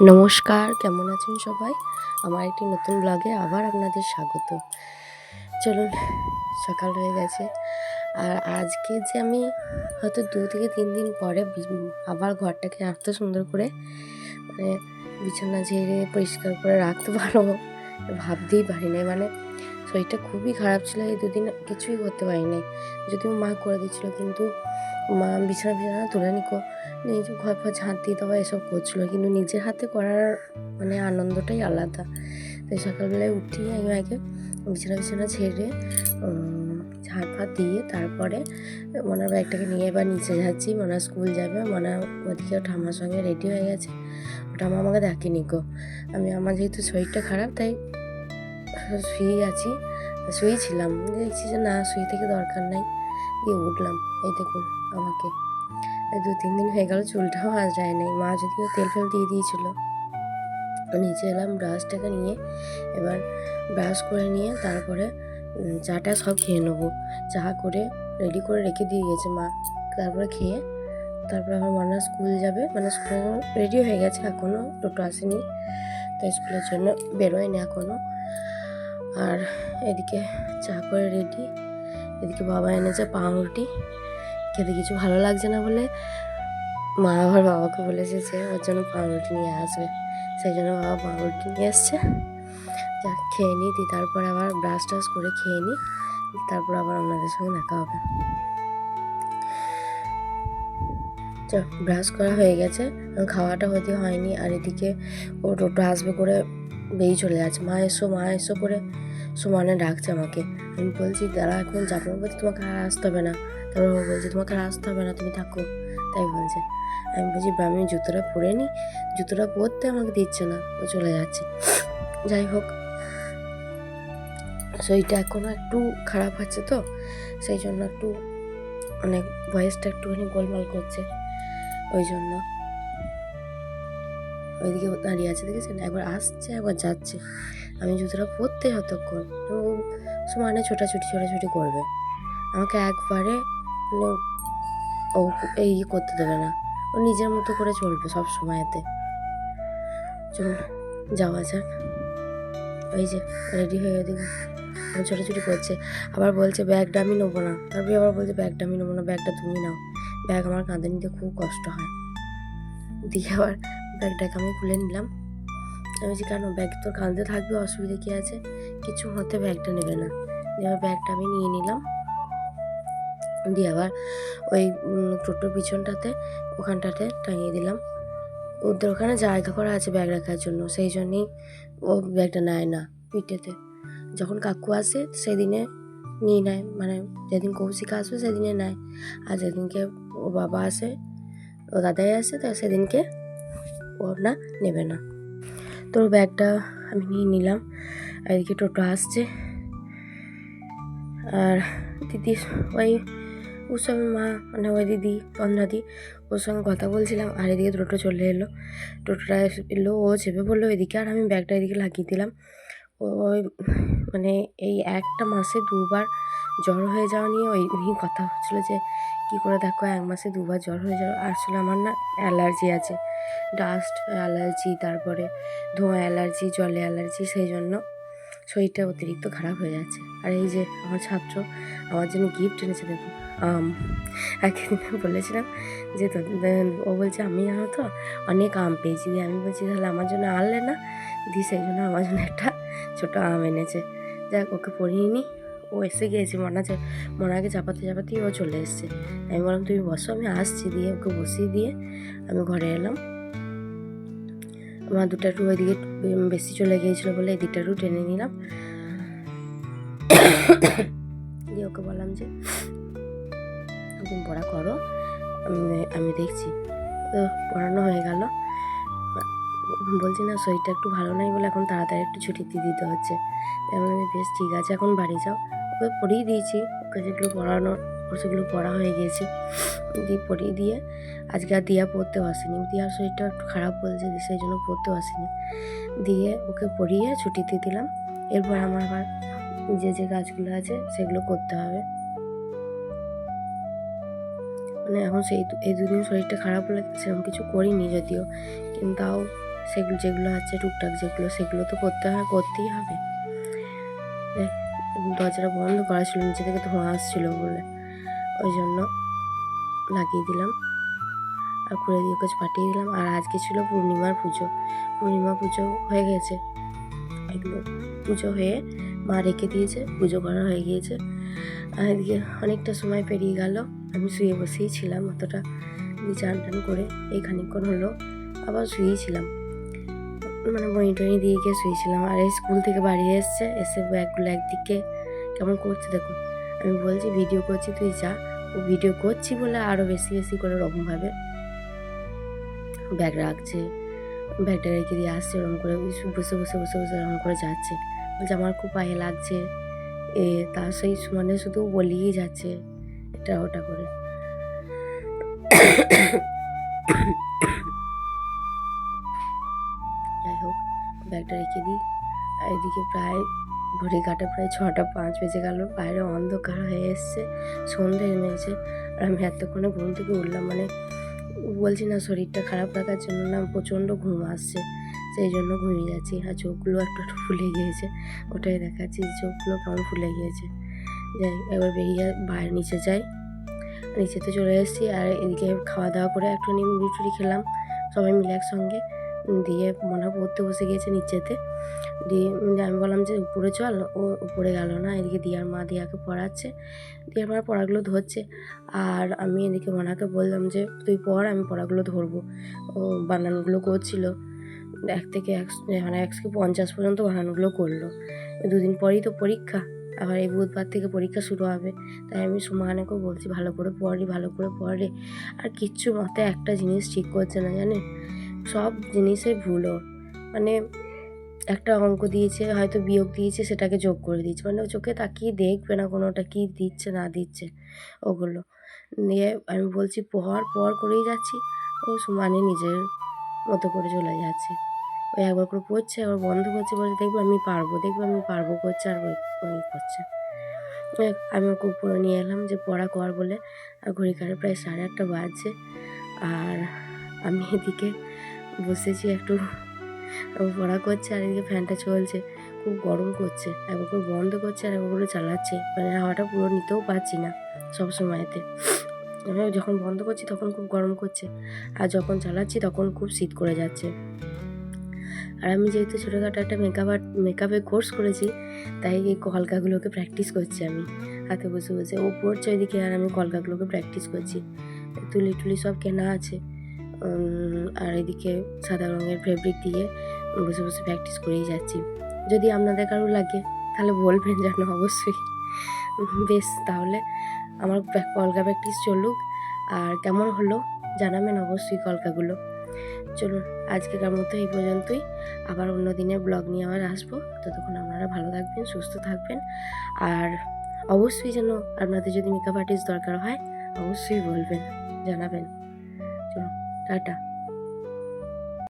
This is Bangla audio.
নমস্কার, কেমন আছেন সবাই? আমার একটি নতুন ব্লগে আবার আপনাদের স্বাগত। চলুন, সকাল হয়ে গেছে। আর আজকে যে আমি হয়তো দু থেকে তিন দিন পরে আবার ঘরটাকে এত সুন্দর করে মানে বিছানা ঝেড়ে পরিষ্কার করে রাখতে পারব ভাবতেই পারি নাই। মানে শরীরটা খুবই খারাপ ছিল, এই দুদিন কিছুই করতে পারি নাই যদিও মা করে দিচ্ছিল কিন্তু মা বিছানা বিছানা তুলে নিকো নিজে ঘর ফর ঝাঁট দিয়ে দেওয়া এসব করছিল। কিন্তু নিজের হাতে করার মানে আনন্দটাই আলাদা। তাই সকালবেলায় উঠি, আমি আগে বিছানা বিছানা ছেড়ে ঝাড় ফাট দিয়ে তারপরে মনার ব্যাগটাকে নিয়ে এবার নিচে যাচ্ছি। মনা স্কুল যাবে। মনা ওদিকে ঠাম্মার সঙ্গে রেডি হয়ে গেছে। ঠাম্মা আমাকে ডাকেনি গো। আমি, আমার যেহেতু শরীরটা খারাপ, তাই শুয়ে আছি। শুয়েছিলাম। দেখছি যে না, শুয়ে থেকে দরকার নাই। দিয়ে উঠলাম। এই দেখুন আমাকে। দু, তিন দিন হয়ে গেল চুলটাও আজ যায় নাই মা যদিও তেল ফেল দিয়ে দিয়েছিল। নিচে এলাম ব্রাশটাকে নিয়ে এবার ব্রাশ করে নিয়ে তারপরে চাটা সব খেয়ে নেব। চা করে রেডি করে রেখে দিয়ে গেছে মা। তারপরে খেয়ে তারপরে আমার মানা স্কুল যাবে। মানে স্কুল রেডি হয়ে গেছে এখনও টোটো আসেনি। তাই স্কুলের জন্য বেরোয়নি এখনও আর এদিকে চা করে রেডি এদিকে বাবা এনেছে পাউরুটি। খেতে কিছু ভালো লাগছে না বলে মা আবার বাবাকে বলেছে যে ওর জন্য পাউরুটি নিয়ে আসবে। সেই জন্য বাবা পাউরুটি নিয়ে এসছে। যা খেয়ে নিই দিয়ে তারপর আবার ব্রাশ টাশ করে খেয়ে নিই তারপর আবার আপনাদের সঙ্গে দেখা হবে। ব্রাশ করা হয়ে গেছে খাওয়াটা হতে হয়নি আর এদিকে ও টোটো আসবে করে বেরিয়ে চলে যাচ্ছে। মা এসো মা এসো করে সুমানে ডাকছে আমাকে। আমি বলছি দাঁড়া এখন যাব। বলছি তোমাকে আর আসতে হবে না। তারপর ও বলছে তোমাকে আর আসতে হবে না তুমি থাকো। তাই বলছে। আমি বলছি "বা, আমি জুতোটা পরে নিই জুতোটা পরতে আমাকে দিচ্ছে না। ও চলে যাচ্ছে। যাই হোক শরীরটা এখনও একটু খারাপ আছে তো? সেই জন্য একটু অনেক ভয়েসটা একটুখানি গোলমাল করছে। ওই জন্য। ওইদিকে দাঁড়িয়ে আছে, দেখেছেন? একবার আসছে, একবার যাচ্ছে। আমি জুতোটা পরতে হতক্ষণ ও সমানে ছোটাছুটি ছোটাছুটি করবে। আমাকে একবারে মানে ও এই ইয়ে করতে দেবে না। ও নিজের মতো করে চলবে সব সময়তে। চলুন, যাওয়া যাক। ওই যে রেডি হয়ে ওদিকে ও ছোটাছুটি করছে। আবার বলছে, ব্যাগটা আমি নেব না। তারপরে আবার বলছে, ব্যাগটা আমি নেব না, ব্যাগটা তুমি নাও। ব্যাগ আমার কাঁধে নিতে খুব কষ্ট হয়। দিয়ে আবার ব্যাগটাকে আমি খুলে নিলাম। আমি বলছি, কেন? ব্যাগ তোর কাঁধে থাকবে, অসুবিধা কী আছে? কিছু হতে ব্যাগটা নেবে না। দিয়ে আবার ব্যাগটা আমি নিয়ে নিলাম। দিয়ে আবার ওই টোটোর পিছনটাতে, ওখানটাতে টাঙিয়ে দিলাম। ওদের ওখানে জায়গা করা আছে ব্যাগ রাখার জন্য, সেই জন্যই ও ব্যাগটা নেয় না পিঠেতে। যখন কাকু আসে, সেদিনে নিয়ে নেয়। মানে যেদিন কৌশিক আসবে, সেদিনে নেয়। আর যেদিনকে ও বাবা আসে, ও দাদাই আসে, তো সেদিনকে ও না নেবে না। তোর ব্যাগটা আমি নিয়ে নিলাম। এদিকে টোটো আসছে। আর দিদি, ওই ওর সঙ্গে মা মানে ওই দিদি বন্ধাদি ওর সঙ্গে কথা বলছিলাম। আর এদিকে টোটো চলে এলো। টোটোটা এলো, ও চেপে পড়ল এদিকে। আর আমি ব্যাগটা এদিকে লাগিয়ে দিলাম। ওই মানে এই একটা মাসে দুবার জ্বর হয়ে যাওয়া নিয়ে ওই নিয়ে কথা হচ্ছিল যে, কী করে দেখো, এক মাসে দুবার জ্বর হয়ে যাওয়া। আসলে আমার না অ্যালার্জি আছে, ডাস্ট, অ্যালার্জি, তারপরে ধোঁয়া অ্যালার্জি, জলে অ্যালার্জি, সেই জন্য শরীরটা অতিরিক্ত খারাপ হয়ে যাচ্ছে। আর এই যে আমার ছাত্র, আমার জন্য গিফট এনেছে দেখুন আম, একদিন বলেছিলাম যে, তো ও বলছে, আমি জানো তো, অনেক আম পেয়েছি। আমি বলছি, তাহলে আমার জন্য আনলে না? দিয়ে সেই জন্য আমার জন্য একটা ছোটো আম এনেছে। যাক, ওকে পড়িয়ে নি। ও এসে গিয়েছে মনা মনাকে চাপাতে চাপাতেই ও চলে এসছে। আমি বললাম, তুমি বসো, আমি আসছি। দিয়ে ওকে বসিয়ে দিয়ে আমি ঘরে এলাম। আমার দুটো একটু ওইদিকে বেশি চলে গিয়েছিল বলে এই দিকটা একটু টেনে নিলাম। দিয়ে ওকে বললাম যে, তুমি পড়া করো। আমি আমি দেখছি। তো পড়ানো হয়ে গেল। বলছি না, শরীরটা একটু ভালো নাই বলে এখন তাড়াতাড়ি একটু ছুটি দিয়ে দিতে হচ্ছে। তাই আমি বেশ, ঠিক আছে, এখন বাড়ি যাও। ওকে পড়িয়ে দিয়েছি, ওকে যেগুলো পড়ানো ওর সেগুলো পড়া হয়ে গিয়েছে। দিয়ে পড়িয়ে দিয়ে আজকে আর দিয়া পড়তেও আসেনি। দিয়ার শরীরটা একটু খারাপ বলছে, সেই জন্য পড়তেও আসেনি। দিয়ে ওকে পড়িয়ে ছুটি দিয়ে দিলাম। এরপর আমার আবার যে যে কাজগুলো আছে, সেগুলো করতে হবে। মানে এখন সেই এই দুদিন শরীরটা খারাপ লাগছে সেরকম কিছু করিনি যদিও, কিন্তু তাও সেগুলো যেগুলো আছে, টুকটাক যেগুলো, সেগুলো তো করতে হয়, করতেই হবে। দরজাটা বন্ধ করা ছিল, নিচে থেকে ধোঁয়া আসছিল বলে। ওই জন্য লাগিয়ে দিলাম আর খুলে দিয়ে কাছে পাঠিয়ে দিলাম। আর আজকে ছিল পূর্ণিমার পুজো। পূর্ণিমা পুজো হয়ে গেছে। এগুলো পুজো হয়ে মা রেখে দিয়েছে, পুজো করা হয়ে গিয়েছে। আর এদিকে অনেকটা সময় পেরিয়ে গেল, আমি শুয়ে বসেই ছিলাম অতটা। চান টান করে এই খানিকক্ষণ হলো আবার শুয়েই ছিলাম। মানে বই টনি দিয়ে গিয়ে শুয়েছিলাম। আর এই স্কুল থেকে বাড়ি এসছে, এসে ব্যাগগুলো একদিকে কেমন করছে দেখুন আমি বলছি, ভিডিও করছি, তুই যা। ও ভিডিও করছি বলে আরও বেশি বেশি করে ওরকমভাবে ব্যাগ রাখছে। ব্যাগটা রেখে দিয়ে আসছে, ওরকম করে বসে বসে বসে বসে ওরকম করে যাচ্ছে। বলছে, আমার খুব পায়ে লাগছে। এ তার সেই মানে শুধু বলিয়েই যাচ্ছে, এটা ওটা করে। ব্যাগটা রেখে দিই। আর এদিকে প্রায় ঘড়ি কাটা প্রায় ছটা পাঁচ বেজে গেল। বাইরে অন্ধকার হয়ে এসছে। সন্ধে নেমেছে আর আমি এতক্ষণে ঘুম থেকে উঠলাম। মানে বলছি না, শরীরটা খারাপ থাকার জন্য না, প্রচণ্ড ঘুম আসছে। সেই জন্য ঘুমিয়ে যাচ্ছি। আর চোখগুলো একটু একটু ফুলে গিয়েছে। ওটাই দেখাচ্ছি যে চোখগুলো কেমন ফুলে গিয়েছে। যাই এবার বেরিয়ে বাইরে নিচে যাই। নিচেতে চলে এসেছি। আর এদিকে খাওয়া দাওয়া করে একটু মুড়ি টুড়ি খেলাম। সবাই মিলে একসঙ্গে। দিয়ে মনে পড়তে বসে গিয়েছে নিচেতে। দিয়ে আমি বললাম যে, উপরে চল। ও উপরে গেল না, এদিকে দিয়ার মা দিয়াকে পড়াচ্ছে। দিয়ার মা পড়াগুলো ধরছে। আর আমি এদিকে মনাকে বললাম যে, তুই পড়, আমি পড়াগুলো ধরবো। ও বানানগুলো করছিল। এক থেকে এক মানে এক থেকে পঞ্চাশ পর্যন্ত বানানগুলো করল। দুদিন পরেই তো পরীক্ষা। আবার এই বুধবার থেকে পরীক্ষা শুরু হবে। তাই আমি সুমানেকেও বলছি, ভালো করে পড়ি ভালো করে পড়ে আর কিচ্ছু মতে একটা জিনিস ঠিক করছে না, জানেন? সব জিনিসে ভুল ওর। মানে একটা অঙ্ক দিয়েছে, হয়তো বিয়োগ দিয়েছে, সেটাকে যোগ করে দিয়েছে। মানে ও চোখে তাকিয়ে দেখবে না কোনোটা কী দিচ্ছে, না দিচ্ছে ওগুলো। নিয়ে আমি বলছি, পর পর করেই যাচ্ছি। ও সমানে নিজের মতো করে চলে যাচ্ছে। ওই একবার করে পড়ছে আবার বন্ধ করছে, বলছে, দেখবে আমি পারব, দেখবে আমি পারব করছে আর ওই করছে। আমি ওকে উপরে নিয়ে এলাম যে পড়া কর বলে। আর ঘড়ি কাটে প্রায় সাড়ে আটটা বাজছে। আর আমি এদিকে বসেছি একটু। পড়া করছে আর এদিকে ফ্যানটা চলছে। খুব গরম করছে একবার বন্ধ করছে আর একবার করে চালাচ্ছে। মানে হাওয়াটা পুরো নিতেও পারছি না সব সময়তে। যখন বন্ধ করছি তখন খুব গরম করছে, আর যখন চালাচ্ছি তখন খুব শীত করে যাচ্ছে। আর আমি যেহেতু ছোটোখাটো একটা মেকআপ আর্ট মেকআপের কোর্স করেছি, তাই এই কলকাগুলোকে প্র্যাকটিস করছি আমি। হাতে বসে বসে। ও পড়ছে ওইদিকে আর আমি কলকাগুলোকে প্র্যাকটিস করছি। তুলি টুলি সব কেনা আছে। আর এদিকে সাদা রঙের ফেব্রিক দিয়ে বসে বসে প্র্যাকটিস করেই যাচ্ছি। যদি আপনাদের কারও লাগে, তাহলে বলবেন যেন অবশ্যই। বেশ, তাহলে আমার কলকা প্র্যাকটিস চলুক। আর কেমন হলো জানাবেন অবশ্যই কলকাগুলো। চলুন, আজকেকার মতো এই পর্যন্তই। আবার অন্য দিনের ব্লগ নিয়ে আবার আসব। ততক্ষণ আপনারা ভালো থাকবেন, সুস্থ থাকবেন। আর অবশ্যই যেন আপনাদের যদি মেকআপ আর্টিস্ট দরকার হয়, অবশ্যই বলবেন, জানাবেন। টাটা